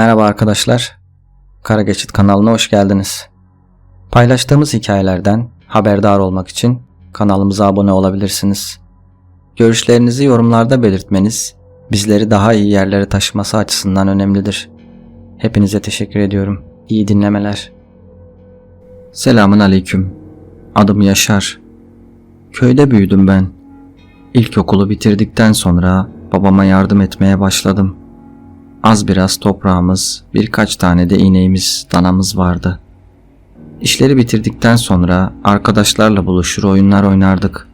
Merhaba arkadaşlar. Kara Geçit kanalına hoş geldiniz. Paylaştığımız hikayelerden haberdar olmak için kanalımıza abone olabilirsiniz. Görüşlerinizi yorumlarda belirtmeniz bizleri daha iyi yerlere taşıması açısından önemlidir. Hepinize teşekkür ediyorum. İyi dinlemeler. Selamun aleyküm. Adım Yaşar. Köyde büyüdüm ben. İlkokulu bitirdikten sonra babama yardım etmeye başladım. Az biraz toprağımız, birkaç tane de ineğimiz, danamız vardı. İşleri bitirdikten sonra arkadaşlarla buluşur oyunlar oynardık.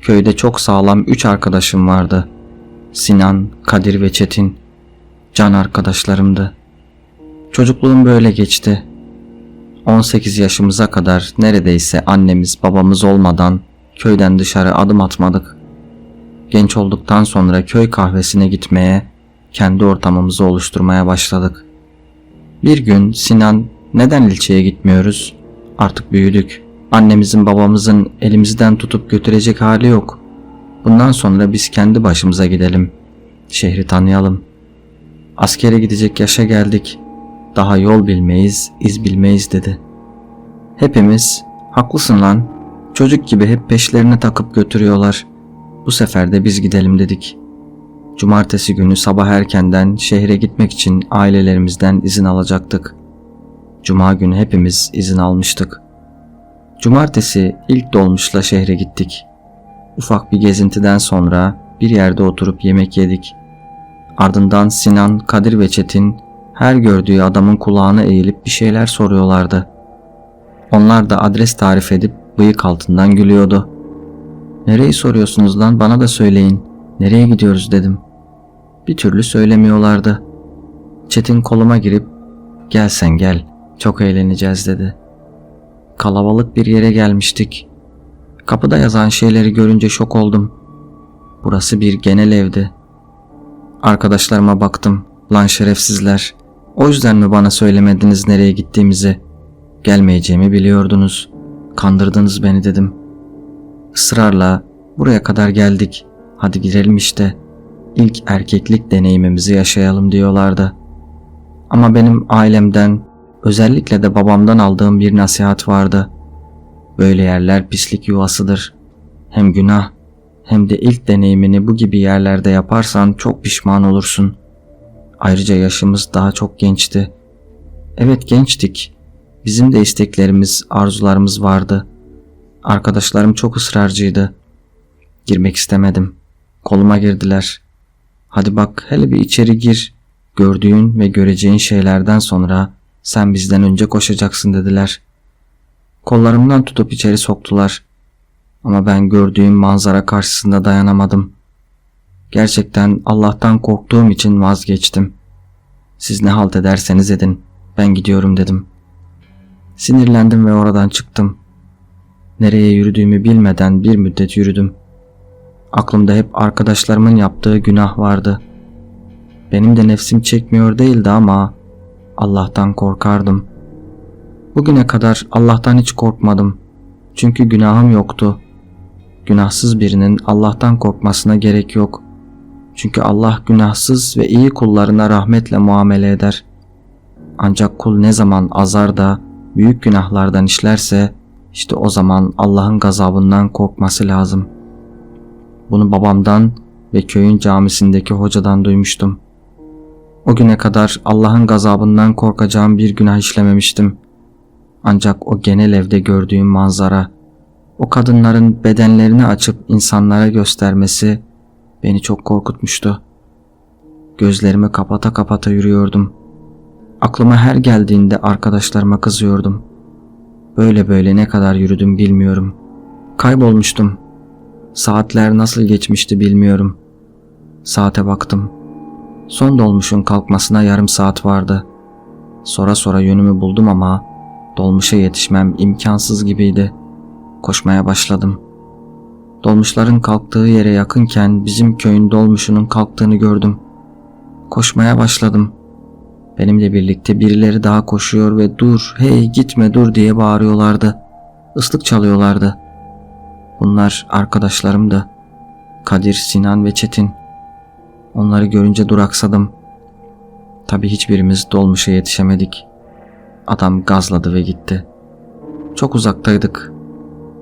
Köyde çok sağlam üç arkadaşım vardı. Sinan, Kadir ve Çetin. Can arkadaşlarımdı. Çocukluğum böyle geçti. 18 yaşımıza kadar neredeyse annemiz babamız olmadan köyden dışarı adım atmadık. Genç olduktan sonra köy kahvesine gitmeye, kendi ortamımızı oluşturmaya başladık. Bir gün Sinan neden ilçeye gitmiyoruz? Artık büyüdük. Annemizin babamızın elimizden tutup götürecek hali yok. Bundan sonra biz kendi başımıza gidelim. Şehri tanıyalım. Askere gidecek yaşa geldik. Daha yol bilmeyiz, iz bilmeyiz dedi. Hepimiz haklısın lan. Çocuk gibi hep peşlerine takıp götürüyorlar. Bu sefer de biz gidelim dedik. Cumartesi günü sabah erkenden şehre gitmek için ailelerimizden izin alacaktık. Cuma günü hepimiz izin almıştık. Cumartesi ilk dolmuşla şehre gittik. Ufak bir gezintiden sonra bir yerde oturup yemek yedik. Ardından Sinan, Kadir ve Çetin her gördüğü adamın kulağına eğilip bir şeyler soruyorlardı. Onlar da adres tarif edip bıyık altından gülüyordu. Nereyi soruyorsunuz lan bana da söyleyin. Nereye gidiyoruz dedim. Bir türlü söylemiyorlardı. Çetin koluma girip gel sen gel çok eğleneceğiz dedi. Kalabalık bir yere gelmiştik. Kapıda yazan şeyleri görünce şok oldum. Burası bir genel evdi. Arkadaşlarıma baktım. Lan şerefsizler. O yüzden mi bana söylemediniz nereye gittiğimizi? Gelmeyeceğimi biliyordunuz. Kandırdınız beni dedim. Israrla buraya kadar geldik. Hadi girelim işte. İlk erkeklik deneyimimizi yaşayalım diyorlardı. Ama benim ailemden, özellikle de babamdan aldığım bir nasihat vardı. Böyle yerler pislik yuvasıdır. Hem günah hem de ilk deneyimini bu gibi yerlerde yaparsan çok pişman olursun. Ayrıca yaşımız daha çok gençti. Evet gençtik. Bizim de isteklerimiz, arzularımız vardı. Arkadaşlarım çok ısrarcıydı. Girmek istemedim. Koluma girdiler. Hadi bak hele bir içeri gir. Gördüğün ve göreceğin şeylerden sonra sen bizden önce koşacaksın dediler. Kollarımdan tutup içeri soktular. Ama ben gördüğüm manzara karşısında dayanamadım. Gerçekten Allah'tan korktuğum için vazgeçtim. Siz ne halt ederseniz edin. Ben gidiyorum dedim. Sinirlendim ve oradan çıktım. Nereye yürüdüğümü bilmeden bir müddet yürüdüm. Aklımda hep arkadaşlarımın yaptığı günah vardı. Benim de nefsim çekmiyor değildi ama Allah'tan korkardım. Bugüne kadar Allah'tan hiç korkmadım. Çünkü günahım yoktu. Günahsız birinin Allah'tan korkmasına gerek yok. Çünkü Allah günahsız ve iyi kullarına rahmetle muamele eder. Ancak kul ne zaman azar da büyük günahlardan işlerse işte o zaman Allah'ın gazabından korkması lazım. Bunu babamdan ve köyün camisindeki hocadan duymuştum. O güne kadar Allah'ın gazabından korkacağım bir günah işlememiştim. Ancak o genel evde gördüğüm manzara, o kadınların bedenlerini açıp insanlara göstermesi beni çok korkutmuştu. Gözlerimi kapata kapata yürüyordum. Aklıma her geldiğinde arkadaşlarıma kızıyordum. Böyle böyle ne kadar yürüdüm bilmiyorum. Kaybolmuştum. Saatler nasıl geçmişti bilmiyorum. Saate baktım. Son dolmuşun kalkmasına yarım saat vardı. Sonra sonra yönümü buldum ama dolmuşa yetişmem imkansız gibiydi. Koşmaya başladım. Dolmuşların kalktığı yere yakınken bizim köyün dolmuşunun kalktığını gördüm. Koşmaya başladım. Benimle birlikte birileri daha koşuyor ve dur, hey gitme dur diye bağırıyorlardı. Islık çalıyorlardı. Bunlar arkadaşlarımdı. Kadir, Sinan ve Çetin. Onları görünce duraksadım. Tabi hiçbirimiz dolmuşa yetişemedik. Adam gazladı ve gitti. Çok uzaktaydık.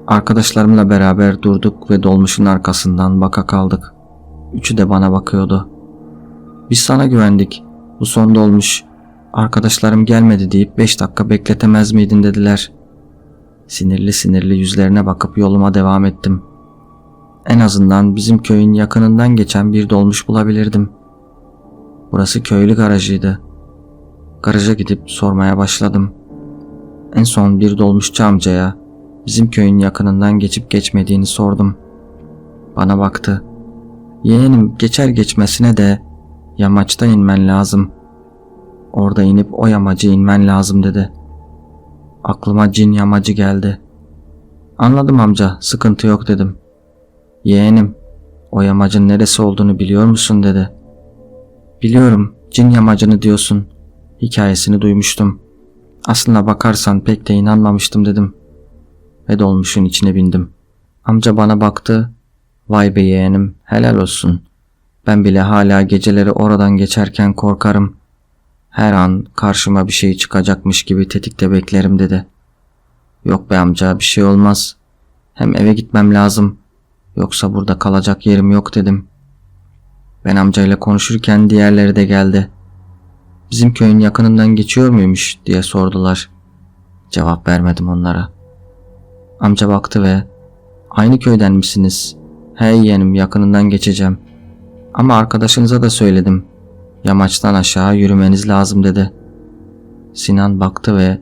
Arkadaşlarımla beraber durduk ve dolmuşun arkasından baka kaldık. Üçü de bana bakıyordu. Biz sana güvendik. Bu son dolmuş. Arkadaşlarım gelmedi deyip 5 dakika bekletemez miydin dediler. Sinirli sinirli yüzlerine bakıp yoluma devam ettim. En azından bizim köyün yakınından geçen bir dolmuş bulabilirdim. Burası köylü garajıydı. Garaja gidip sormaya başladım. En son bir dolmuşçu amcaya bizim köyün yakınından geçip geçmediğini sordum. Bana baktı. Yeğenim geçer geçmesine de yamaçta inmen lazım. Orada inip o yamacı inmen lazım dedi. Aklıma cin yamacı geldi. Anladım amca, sıkıntı yok dedim. Yeğenim, o yamacın neresi olduğunu biliyor musun dedi. Biliyorum, cin yamacını diyorsun. Hikayesini duymuştum. Aslına bakarsan pek de inanmamıştım dedim. Ve dolmuşun içine bindim. Amca bana baktı. Vay be yeğenim, helal olsun. Ben bile hala geceleri oradan geçerken korkarım. Her an karşıma bir şey çıkacakmış gibi tetikte beklerim dedi. Yok be amca bir şey olmaz. Hem eve gitmem lazım. Yoksa burada kalacak yerim yok dedim. Ben amcayla konuşurken diğerleri de geldi. Bizim köyün yakınından geçiyor muymuş diye sordular. Cevap vermedim onlara. Amca baktı ve aynı köyden misiniz? He yeğenim yakınından geçeceğim. Ama arkadaşınıza da söyledim. Yamaçtan aşağı yürümeniz lazım dedi. Sinan baktı ve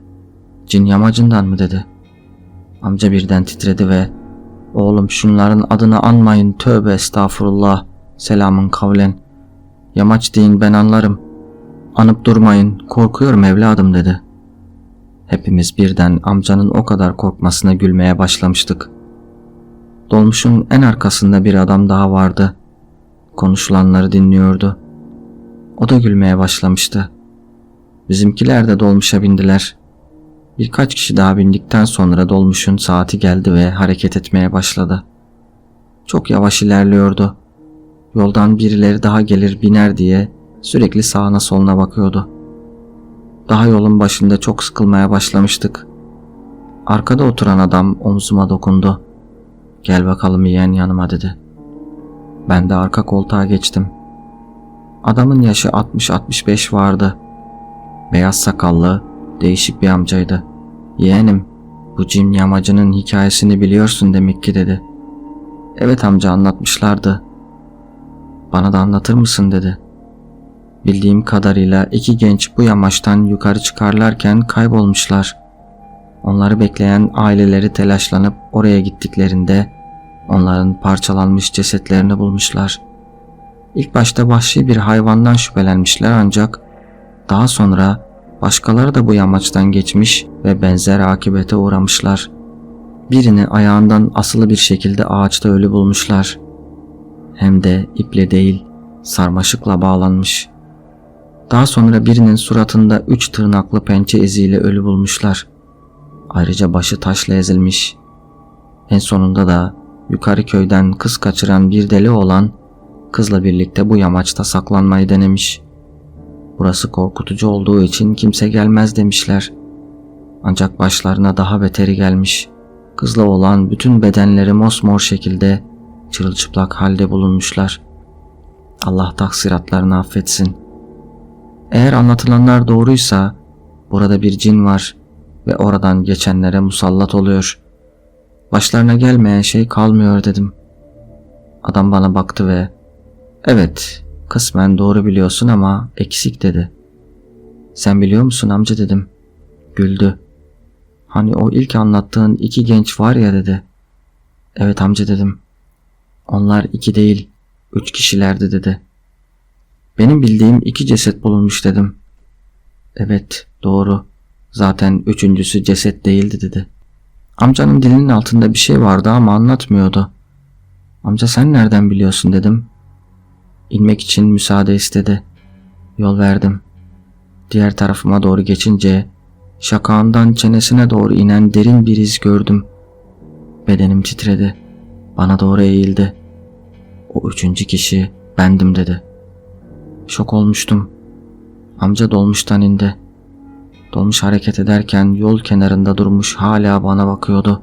cin yamacından mı dedi. Amca birden titredi ve oğlum şunların adını anmayın tövbe estağfurullah selamın kavlen. Yamaç deyin ben anlarım. Anıp durmayın korkuyorum evladım dedi. Hepimiz birden amcanın o kadar korkmasına gülmeye başlamıştık. Dolmuşun en arkasında bir adam daha vardı. Konuşulanları dinliyordu. O da gülmeye başlamıştı. Bizimkiler de dolmuşa bindiler. Birkaç kişi daha bindikten sonra dolmuşun saati geldi ve hareket etmeye başladı. Çok yavaş ilerliyordu. Yoldan birileri daha gelir biner diye sürekli sağına soluna bakıyordu. Daha yolun başında çok sıkılmaya başlamıştık. Arkada oturan adam omzuma dokundu. Gel bakalım yeğen yanıma dedi. Ben de arka koltuğa geçtim. Adamın yaşı 60-65 vardı. Beyaz sakallı, değişik bir amcaydı. Yeğenim, bu cin yamacının hikayesini biliyorsun demek ki dedi. Evet amca anlatmışlardı. Bana da anlatır mısın dedi. Bildiğim kadarıyla iki genç bu yamaçtan yukarı çıkarlarken kaybolmuşlar. Onları bekleyen aileleri telaşlanıp oraya gittiklerinde onların parçalanmış cesetlerini bulmuşlar. İlk başta vahşi bir hayvandan şüphelenmişler ancak daha sonra başkaları da bu yamaçtan geçmiş ve benzer akibete uğramışlar. Birini ayağından asılı bir şekilde ağaçta ölü bulmuşlar. Hem de iple değil, sarmaşıkla bağlanmış. Daha sonra birinin suratında üç tırnaklı pençe iziyle ölü bulmuşlar. Ayrıca başı taşla ezilmiş. En sonunda da yukarı köyden kız kaçıran bir deli olan kızla birlikte bu yamaçta saklanmayı denemiş. Burası korkutucu olduğu için kimse gelmez demişler. Ancak başlarına daha beteri gelmiş. Kızla olan bütün bedenleri mosmor şekilde çırılçıplak halde bulunmuşlar. Allah taksiratlarını affetsin. Eğer anlatılanlar doğruysa burada bir cin var ve oradan geçenlere musallat oluyor. Başlarına gelmeyen şey kalmıyor dedim. Adam bana baktı ve evet kısmen doğru biliyorsun ama eksik dedi. Sen biliyor musun amca dedim. Güldü. Hani o ilk anlattığın iki genç var ya dedi. Evet amca dedim. Onlar iki değil, üç kişilerdi dedi. Benim bildiğim iki ceset bulunmuş dedim. Evet, doğru. Zaten üçüncüsü ceset değildi dedi. Amcanın dilinin altında bir şey vardı ama anlatmıyordu. Amca sen nereden biliyorsun dedim. İnmek için müsaade istedi. Yol verdim. Diğer tarafıma doğru geçince şakağından çenesine doğru inen derin bir iz gördüm. Bedenim titredi. Bana doğru eğildi. O üçüncü kişi bendim dedi. Şok olmuştum. Amca dolmuştan indi. Dolmuş hareket ederken yol kenarında durmuş hala bana bakıyordu.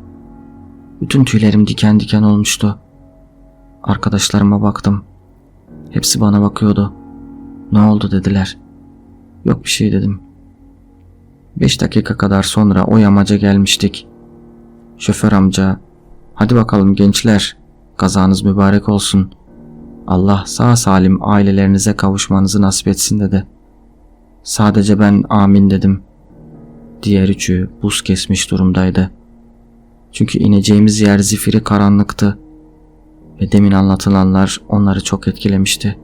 Bütün tüylerim diken diken olmuştu. Arkadaşlarıma baktım. Hepsi bana bakıyordu. Ne oldu dediler. Yok bir şey dedim. Beş dakika kadar sonra o yamaca gelmiştik. Şoför amca, hadi bakalım gençler, kazanız mübarek olsun. Allah sağ salim ailelerinize kavuşmanızı nasip etsin dedi. Sadece ben amin dedim. Diğer üçü buz kesmiş durumdaydı. Çünkü ineceğimiz yer zifiri karanlıktı. Ve demin anlatılanlar onları çok etkilemişti.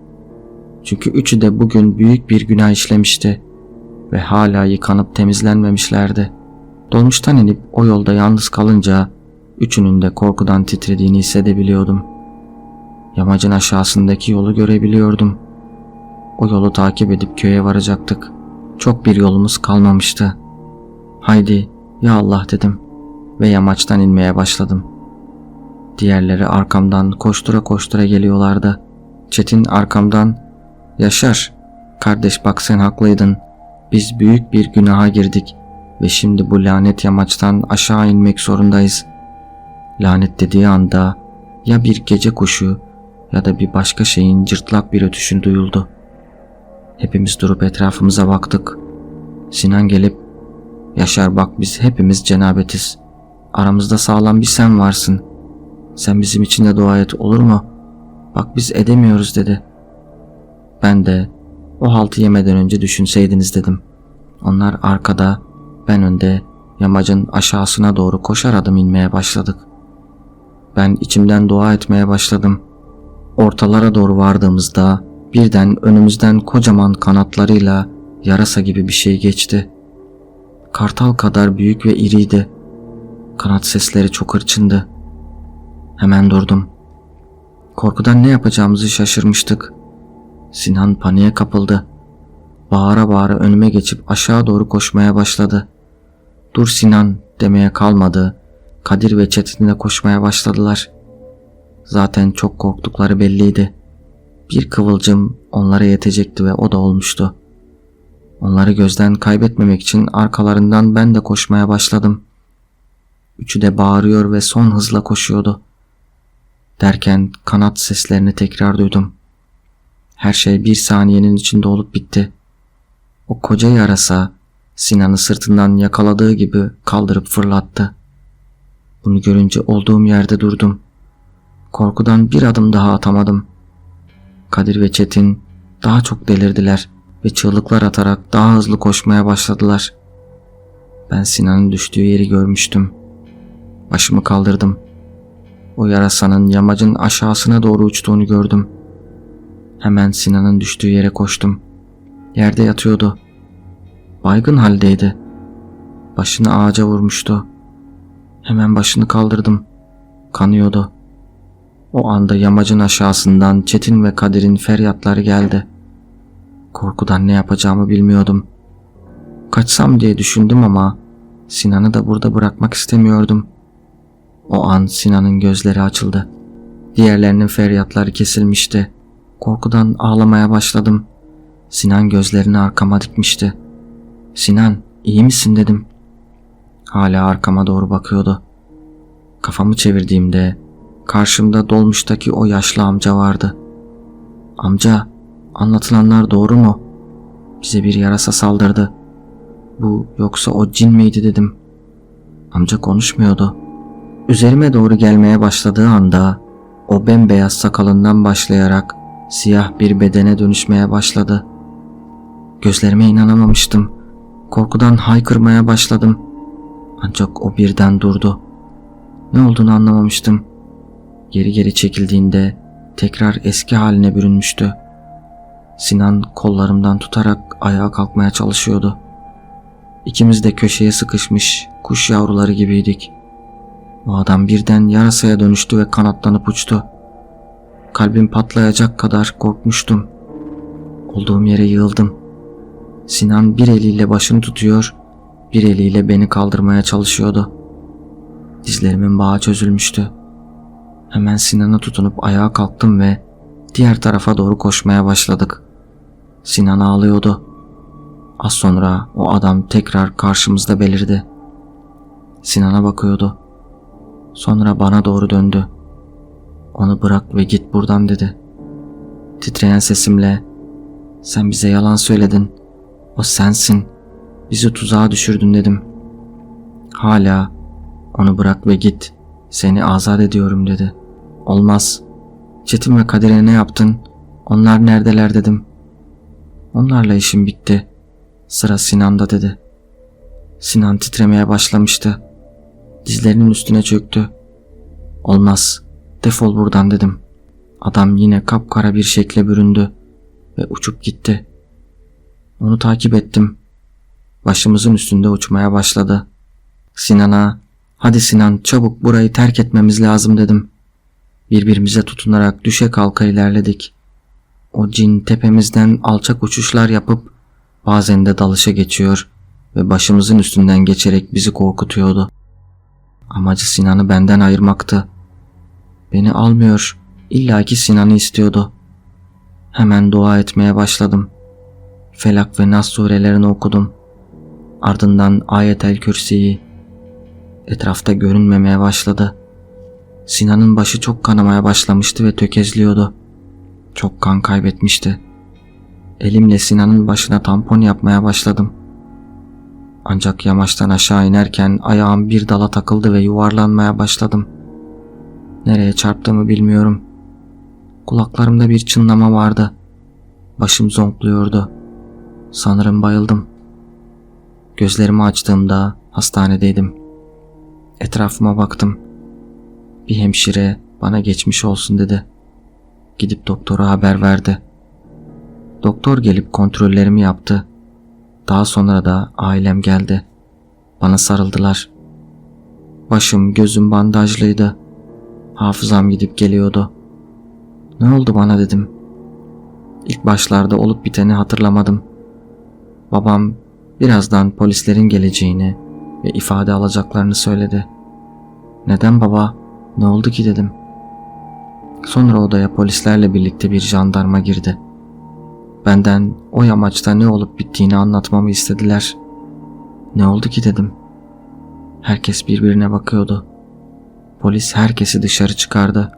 Çünkü üçü de bugün büyük bir günah işlemişti ve hala yıkanıp temizlenmemişlerdi. Dolmuştan inip o yolda yalnız kalınca üçünün de korkudan titrediğini hissedebiliyordum. Yamacın aşağısındaki yolu görebiliyordum. O yolu takip edip köye varacaktık. Çok bir yolumuz kalmamıştı. Haydi ya Allah dedim ve yamaçtan inmeye başladım. Diğerleri arkamdan koştura koştura geliyorlardı. Çetin arkamdan Yaşar, kardeş bak sen haklıydın. Biz büyük bir günaha girdik ve şimdi bu lanet yamaçtan aşağı inmek zorundayız. Lanet dediği anda ya bir gece kuşu ya da bir başka şeyin cırtlak bir ötüşün duyuldu. Hepimiz durup etrafımıza baktık. Sinan gelip Yaşar bak biz hepimiz cenabetiz. Aramızda sağlam bir sen varsın. Sen bizim için de dua et olur mu? Bak biz edemiyoruz dedi. Ben de o haltı yemeden önce düşünseydiniz dedim. Onlar arkada, ben önde yamacın aşağısına doğru koşar adım inmeye başladık. Ben içimden dua etmeye başladım. Ortalara doğru vardığımızda birden önümüzden kocaman kanatlarıyla yarasa gibi bir şey geçti. Kartal kadar büyük ve iriydi. Kanat sesleri çok hırçındı. Hemen durdum. Korkudan ne yapacağımızı şaşırmıştık. Sinan paniğe kapıldı. Bağıra bağıra önüme geçip aşağı doğru koşmaya başladı. Dur Sinan demeye kalmadı. Kadir ve Çetin'e koşmaya başladılar. Zaten çok korktukları belliydi. Bir kıvılcım onlara yetecekti ve o da olmuştu. Onları gözden kaybetmemek için arkalarından ben de koşmaya başladım. Üçü de bağırıyor ve son hızla koşuyordu. Derken kanat seslerini tekrar duydum. Her şey bir saniyenin içinde olup bitti. O koca yarasa Sinan'ı sırtından yakaladığı gibi kaldırıp fırlattı. Bunu görünce olduğum yerde durdum. Korkudan bir adım daha atamadım. Kadir ve Çetin daha çok delirdiler ve çığlıklar atarak daha hızlı koşmaya başladılar. Ben Sinan'ın düştüğü yeri görmüştüm. Başımı kaldırdım. O yarasanın yamacın aşağısına doğru uçtuğunu gördüm. Hemen Sinan'ın düştüğü yere koştum. Yerde yatıyordu. Baygın haldeydi. Başını ağaca vurmuştu. Hemen başını kaldırdım. Kanıyordu. O anda yamacın aşağısından Çetin ve Kadir'in feryatları geldi. Korkudan ne yapacağımı bilmiyordum. Kaçsam diye düşündüm ama Sinan'ı da burada bırakmak istemiyordum. O an Sinan'ın gözleri açıldı. Diğerlerinin feryatları kesilmişti. Korkudan ağlamaya başladım. Sinan gözlerini arkama dikmişti. Sinan iyi misin dedim. Hala arkama doğru bakıyordu. Kafamı çevirdiğimde karşımda dolmuştaki o yaşlı amca vardı. Amca anlatılanlar doğru mu? Bize bir yarasa saldırdı. Bu yoksa o cin miydi dedim. Amca konuşmuyordu. Üzerime doğru gelmeye başladığı anda o bembeyaz sakalından başlayarak siyah bir bedene dönüşmeye başladı. Gözlerime inanamamıştım. Korkudan haykırmaya başladım. Ancak o birden durdu. Ne olduğunu anlamamıştım. Geri geri çekildiğinde tekrar eski haline bürünmüştü. Sinan kollarımdan tutarak ayağa kalkmaya çalışıyordu. İkimiz de köşeye sıkışmış kuş yavruları gibiydik. O adam birden yarasaya dönüştü ve kanatlanıp uçtu. Kalbim patlayacak kadar korkmuştum. Olduğum yere yığıldım. Sinan bir eliyle başını tutuyor, bir eliyle beni kaldırmaya çalışıyordu. Dizlerimin bağı çözülmüştü. Hemen Sinan'a tutunup ayağa kalktım ve diğer tarafa doğru koşmaya başladık. Sinan ağlıyordu. Az sonra o adam tekrar karşımızda belirdi. Sinan'a bakıyordu. Sonra bana doğru döndü. Onu bırak ve git buradan dedi. Titreyen sesimle sen bize yalan söyledin. O sensin. Bizi tuzağa düşürdün dedim. Hala onu bırak ve git. Seni azat ediyorum dedi. Olmaz. Çetin ve Kadir'e ne yaptın? Onlar neredeler dedim. Onlarla işim bitti. Sıra Sinan'da dedi. Sinan titremeye başlamıştı. Dizlerinin üstüne çöktü. Olmaz. Defol buradan dedim. Adam yine kapkara bir şekle büründü ve uçup gitti. Onu takip ettim. Başımızın üstünde uçmaya başladı. Sinan'a hadi Sinan çabuk burayı terk etmemiz lazım dedim. Birbirimize tutunarak düşe kalka ilerledik. O cin tepemizden alçak uçuşlar yapıp bazen de dalışa geçiyor ve başımızın üstünden geçerek bizi korkutuyordu. Amacı Sinan'ı benden ayırmaktı. Beni almıyor, illaki Sinan'ı istiyordu. Hemen dua etmeye başladım. Felak ve Nas surelerini okudum. Ardından Ayetel Kürsi'yi. Etrafta görünmemeye başladı. Sinan'ın başı çok kanamaya başlamıştı ve tökezliyordu. Çok kan kaybetmişti. Elimle Sinan'ın başına tampon yapmaya başladım. Ancak yamaçtan aşağı inerken ayağım bir dala takıldı ve yuvarlanmaya başladım. Nereye çarptığımı bilmiyorum. Kulaklarımda bir çınlama vardı. Başım zonkluyordu. Sanırım bayıldım. Gözlerimi açtığımda hastanedeydim. Etrafıma baktım. Bir hemşire bana geçmiş olsun dedi. Gidip doktora haber verdi. Doktor gelip kontrollerimi yaptı. Daha sonra da ailem geldi. Bana sarıldılar. Başım gözüm bandajlıydı. Hafızam gidip geliyordu. Ne oldu bana dedim. İlk başlarda olup biteni hatırlamadım. Babam birazdan polislerin geleceğini ve ifade alacaklarını söyledi. Neden baba? Ne oldu ki dedim. Sonra odaya polislerle birlikte bir jandarma girdi. Benden o yamaçta ne olup bittiğini anlatmamı istediler. Ne oldu ki dedim. Herkes birbirine bakıyordu. Polis herkesi dışarı çıkardı.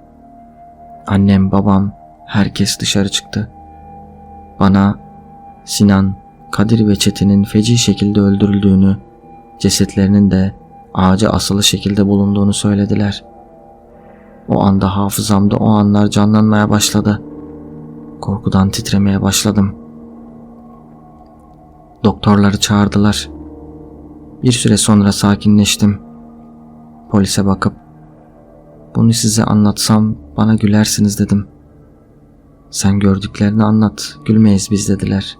Annem, babam, herkes dışarı çıktı. Bana Sinan, Kadir ve Çetin'in feci şekilde öldürüldüğünü, cesetlerinin de ağaca asılı şekilde bulunduğunu söylediler. O anda hafızamda o anlar canlanmaya başladı. Korkudan titremeye başladım. Doktorları çağırdılar. Bir süre sonra sakinleştim. Polise bakıp bunu size anlatsam bana gülersiniz dedim. Sen gördüklerini anlat, gülmeyiz biz dediler.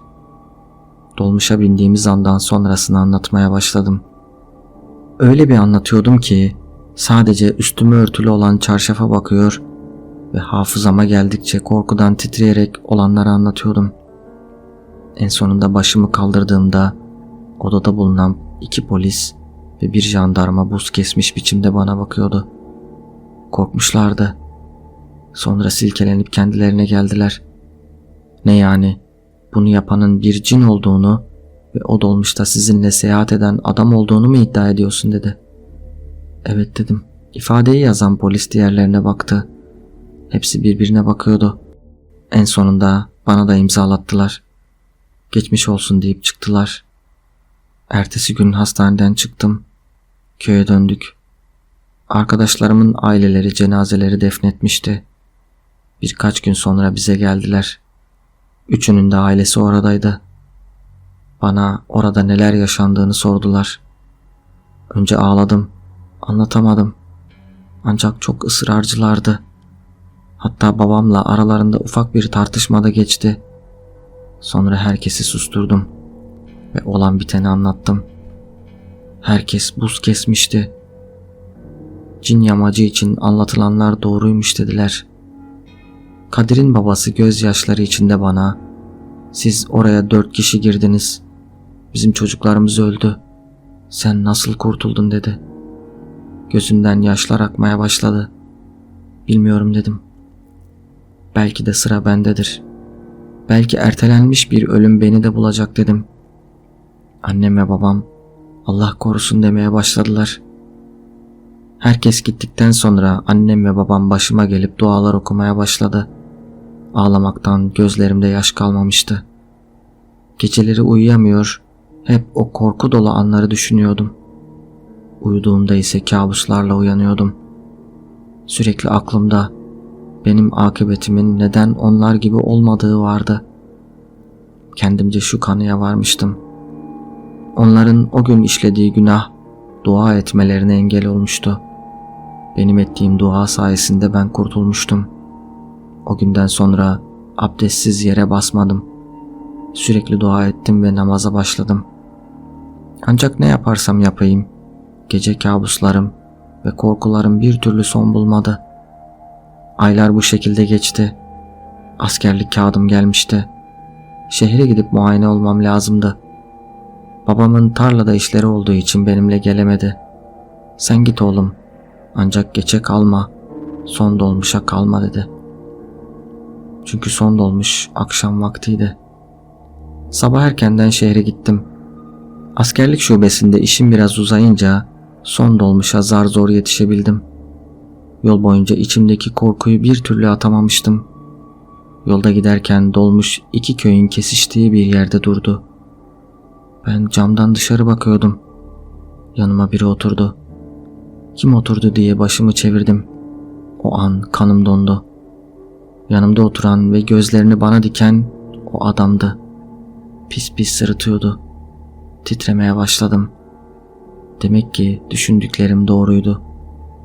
Dolmuşa bindiğimiz andan sonrasını anlatmaya başladım. Öyle bir anlatıyordum ki sadece üstümü örtülü olan çarşafa bakıyor ve hafızama geldikçe korkudan titreyerek olanları anlatıyordum. En sonunda başımı kaldırdığımda odada bulunan iki polis ve bir jandarma buz kesmiş biçimde bana bakıyordu. Korkmuşlardı. Sonra silkelenip kendilerine geldiler. Ne yani? Bunu yapanın bir cin olduğunu ve o dolmuşta sizinle seyahat eden adam olduğunu mu iddia ediyorsun dedi. Evet dedim. İfadeyi yazan polis diğerlerine baktı. Hepsi birbirine bakıyordu. En sonunda bana da imzalattılar. Geçmiş olsun deyip çıktılar. Ertesi gün hastaneden çıktım. Köye döndük. Arkadaşlarımın aileleri cenazeleri defnetmişti. Birkaç gün sonra bize geldiler. Üçünün de ailesi oradaydı. Bana orada neler yaşandığını sordular. Önce ağladım. Anlatamadım. Ancak çok ısrarcılardı. Hatta babamla aralarında ufak bir tartışmada geçti. Sonra herkesi susturdum ve olan biteni anlattım. Herkes buz kesmişti. Cin yamacı için anlatılanlar doğruymuş dediler. Kadir'in babası gözyaşları içinde bana siz oraya dört kişi girdiniz. Bizim çocuklarımız öldü. Sen nasıl kurtuldun dedi. Gözünden yaşlar akmaya başladı. Bilmiyorum dedim. Belki de sıra bendedir. Belki ertelenmiş bir ölüm beni de bulacak dedim. Annem ve babam Allah korusun demeye başladılar. Herkes gittikten sonra annem ve babam başıma gelip dualar okumaya başladı. Ağlamaktan gözlerimde yaş kalmamıştı. Geceleri uyuyamıyor, hep o korku dolu anları düşünüyordum. Uyuduğumda ise kabuslarla uyanıyordum. Sürekli aklımda benim akıbetimin neden onlar gibi olmadığı vardı. Kendimce şu kanıya varmıştım. Onların o gün işlediği günah dua etmelerine engel olmuştu. Benim ettiğim dua sayesinde ben kurtulmuştum. O günden sonra abdestsiz yere basmadım. Sürekli dua ettim ve namaza başladım. Ancak ne yaparsam yapayım, gece kabuslarım ve korkularım bir türlü son bulmadı. Aylar bu şekilde geçti. Askerlik kağıdım gelmişti. Şehre gidip muayene olmam lazımdı. Babamın tarlada işleri olduğu için benimle gelemedi. Sen git oğlum. Ancak geçe kalma. Son dolmuşa kalma dedi. Çünkü son dolmuş akşam vaktiydi. Sabah erkenden şehre gittim. Askerlik şubesinde işim biraz uzayınca son dolmuşa zar zor yetişebildim. Yol boyunca içimdeki korkuyu bir türlü atamamıştım. Yolda giderken dolmuş iki köyün kesiştiği bir yerde durdu. Ben camdan dışarı bakıyordum. Yanıma biri oturdu. Kim oturdu diye başımı çevirdim. O an kanım dondu. Yanımda oturan ve gözlerini bana diken o adamdı. Pis pis sırıtıyordu. Titremeye başladım. Demek ki düşündüklerim doğruydu.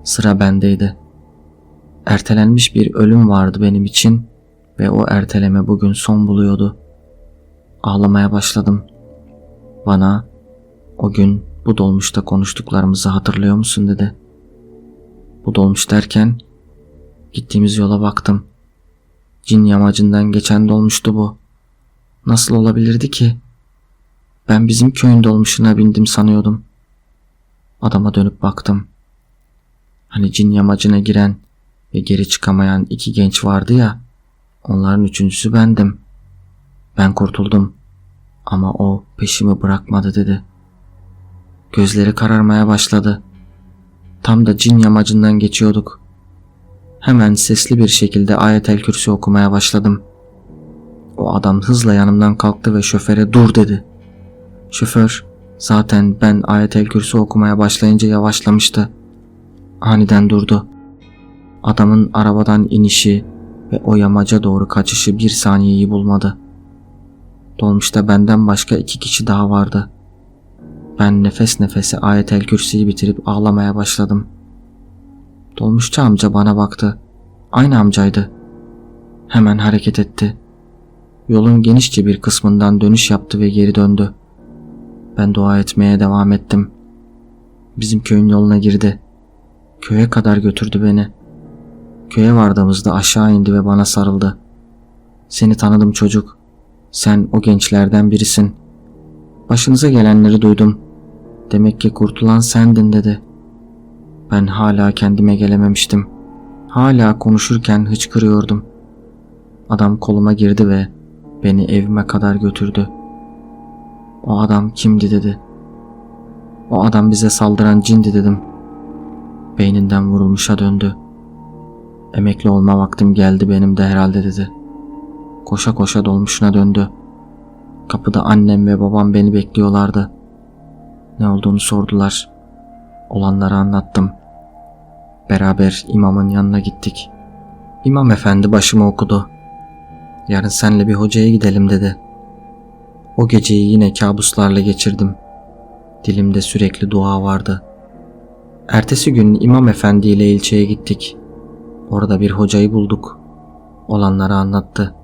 Sıra bendeydi. Ertelenmiş bir ölüm vardı benim için ve o erteleme bugün son buluyordu. Ağlamaya başladım. Bana o gün bu dolmuşta konuştuklarımızı hatırlıyor musun dedi. Bu dolmuş derken gittiğimiz yola baktım. Cin yamacından geçen dolmuştu bu. Nasıl olabilirdi ki? Ben bizim köyün dolmuşuna bindim sanıyordum. Adama dönüp baktım. Hani cin yamacına giren ve geri çıkamayan iki genç vardı ya. Onların üçüncüsü bendim. Ben kurtuldum. Ama o peşimi bırakmadı dedi. Gözleri kararmaya başladı. Tam da cin yamacından geçiyorduk. Hemen sesli bir şekilde ayetel kürsü okumaya başladım. O adam hızla yanımdan kalktı ve şoföre dur dedi. Şoför zaten ben ayetel kürsü okumaya başlayınca yavaşlamıştı. Aniden durdu. Adamın arabadan inişi ve o yamaca doğru kaçışı bir saniyeyi bulmadı. Dolmuşta benden başka iki kişi daha vardı. Ben nefes nefese ayetel kürsüyü bitirip ağlamaya başladım. Dolmuşçu amca bana baktı. Aynı amcaydı. Hemen hareket etti. Yolun genişçe bir kısmından dönüş yaptı ve geri döndü. Ben dua etmeye devam ettim. Bizim köyün yoluna girdi. Köye kadar götürdü beni. Köye vardığımızda aşağı indi ve bana sarıldı. Seni tanıdım çocuk. Sen o gençlerden birisin. Başınıza gelenleri duydum. Demek ki kurtulan sendin dedi. Ben hala kendime gelememiştim. Hala konuşurken hıçkırıyordum. Adam koluma girdi ve beni evime kadar götürdü. O adam kimdi dedi. O adam bize saldıran cindi dedim. Beyninden vurulmuşa döndü. Emekli olma vaktim geldi benim de herhalde dedi. Koşa koşa dolmuşuna döndü. Kapıda annem ve babam beni bekliyorlardı. Ne olduğunu sordular. Olanları anlattım. Beraber imamın yanına gittik. İmam efendi başımı okudu. Yarın senle bir hocaya gidelim dedi. O geceyi yine kabuslarla geçirdim. Dilimde sürekli dua vardı. Ertesi gün imam efendi ile ilçeye gittik. Orada bir hocayı bulduk. Olanları anlattı.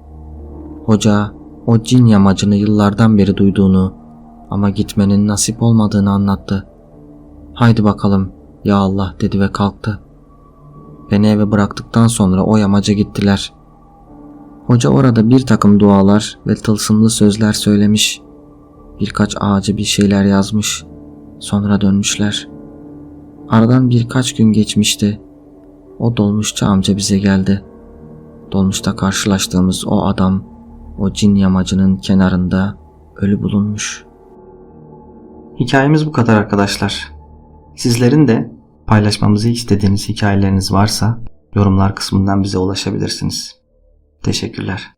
Hoca o cin yamacını yıllardan beri duyduğunu ama gitmenin nasip olmadığını anlattı. Haydi bakalım ya Allah dedi ve kalktı. Beni eve bıraktıktan sonra o yamaca gittiler. Hoca orada bir takım dualar ve tılsımlı sözler söylemiş. Birkaç ağacı bir şeyler yazmış. Sonra dönmüşler. Aradan birkaç gün geçmişti. O dolmuşçu amca bize geldi. Dolmuşta karşılaştığımız o adam o cin yamacının kenarında ölü bulunmuş. Hikayemiz bu kadar arkadaşlar. Sizlerin de paylaşmamızı istediğiniz hikayeleriniz varsa yorumlar kısmından bize ulaşabilirsiniz. Teşekkürler.